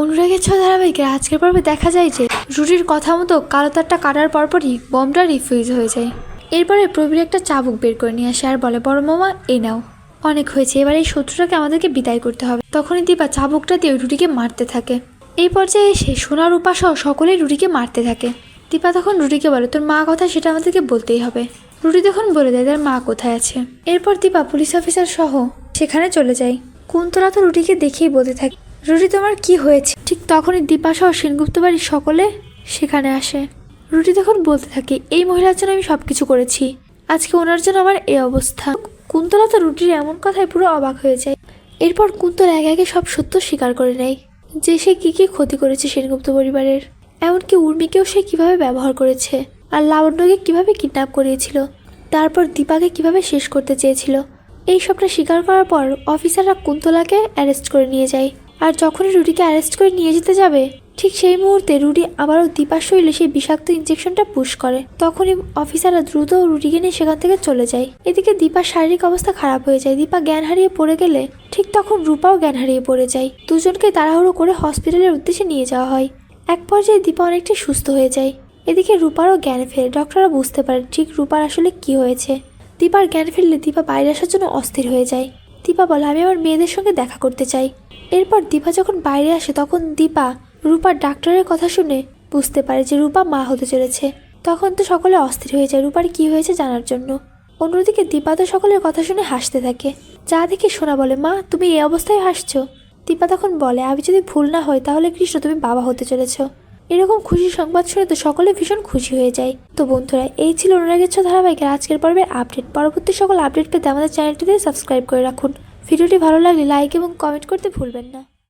অনুরাগের ছ ধারাবাহিকের আজকের পর্বে দেখা যায় যে রুটির কথা মতো কালো তারটা কাটার পরপরই বমটা রিফিউজ হয়ে যায়। এরপরে প্রবীর একটা চাবুক বের করে নিয়ে আসে আর বলে, বড় মামা, এই নাও। অনেক হয়েছে, এবার এই শত্রুটাকে আমাদেরকে বিদায় করতে হবে। তখনই দীপা চাবুকটা দিয়ে রুটিকে মারতে থাকে। এই পর্যায়ে এসে সোনার উপাসহ সকলেই রুটিকে মারতে থাকে। দীপা তখন রুটিকে বলে, তোর মা কথা সেটা আমাদেরকে বলতেই হবে। রুটি তখন বলে দেয়, তার মা কোথায় আছে? এরপর দীপা পুলিশ অফিসার সহ সেখানে চলে যায়। কুন্তলা তো রুটিকে দেখেই বলতে থাকে রুটি তোমার কি হয়েছে? ঠিক তখনই দীপা সহ সেনগুপ্ত বাড়ির সকলে সেখানে আসে। রুটি তখন বলতে থাকে, এই মহিলার জন্য আমি সব কিছু করেছি। আজকে ওনার জন্য আমার এই অবস্থা। কুন্তলা তো রুটির এমন কথায় পুরো অবাক হয়ে যায়। এরপর কুন্তলা একে একে সব সত্য স্বীকার করে নেয়, যে সে কী কী ক্ষতি করেছে সেনগুপ্ত পরিবারের। এমনকি উর্মিকেও সে কীভাবে ব্যবহার করেছে আর লাবণ্যকে কীভাবে কিডন্যাপ করিয়েছিল। তারপর দীপাকে কীভাবে শেষ করতে চেয়েছিল। এই সবটা স্বীকার করার পর অফিসাররা কুন্তলাকে অ্যারেস্ট করে নিয়ে যায়। আর যখনই রুডিকে অ্যারেস্ট করে নিয়ে যেতে যাবে, ঠিক সেই মুহূর্তে রুডি আবারও দীপার শরীরে সেই বিষাক্ত ইঞ্জেকশনটা পুশ করে। তখনই অফিসাররা দ্রুত রুডিকে নিয়ে সেখান থেকে চলে যায়। এদিকে দীপার শারীরিক অবস্থা খারাপ হয়ে যায়। দীপা জ্ঞান হারিয়ে পড়ে গেলে ঠিক তখন রূপাও জ্ঞান হারিয়ে পড়ে যায়। দুজনকে তাড়াহুড়ো করে হসপিটালের উদ্দেশ্যে নিয়ে যাওয়া হয়। এক পর্যায়ে দীপা অনেকটা সুস্থ হয়ে যায়। এদিকে রূপারও জ্ঞান ফেরে। ডক্টররা বুঝতে পারে ঠিক রূপার আসলে কি হয়েছে। দীপার জ্ঞান ফিরলে দীপা বাইরে আসার জন্য অস্থির হয়ে যায়। দীপা বলে, আমি আমার মেয়েদের সঙ্গে দেখা করতে চাই। এরপর দীপা যখন বাইরে আসে, তখন দীপা রূপার ডাক্তারের কথা শুনে বুঝতে পারে যে রূপা মা হতে চলেছে। তখন তো সকলে অস্থির হয়ে যায় রূপার কি হয়েছে জানার জন্য। অন্যদিকে দীপা তো সকলের কথা শুনে হাসতে থাকে। যা দেখে সোনা বলে, মা, তুমি এই অবস্থায় হাসছো? দীপা তখন বলে, আমি যদি ভুল না হয় তাহলে কৃষ্ণ, তুমি বাবা হতে চলেছ। এরকম খুশি সংবাদ শুনে তো সকলে ভীষণ খুশি হয়ে যায়। তো বন্ধুরা, এই ছিল অনুরাগের ছ ধারাবাহিকের আজকের পর্বের আপডেট। পরবর্তী সকল আপডেট পেতে আমাদের চ্যানেলটিতে সাবস্ক্রাইব করে রাখুন। ভিডিওটি ভালো লাগলে লাইক এবং কমেন্ট করতে ভুলবেন না।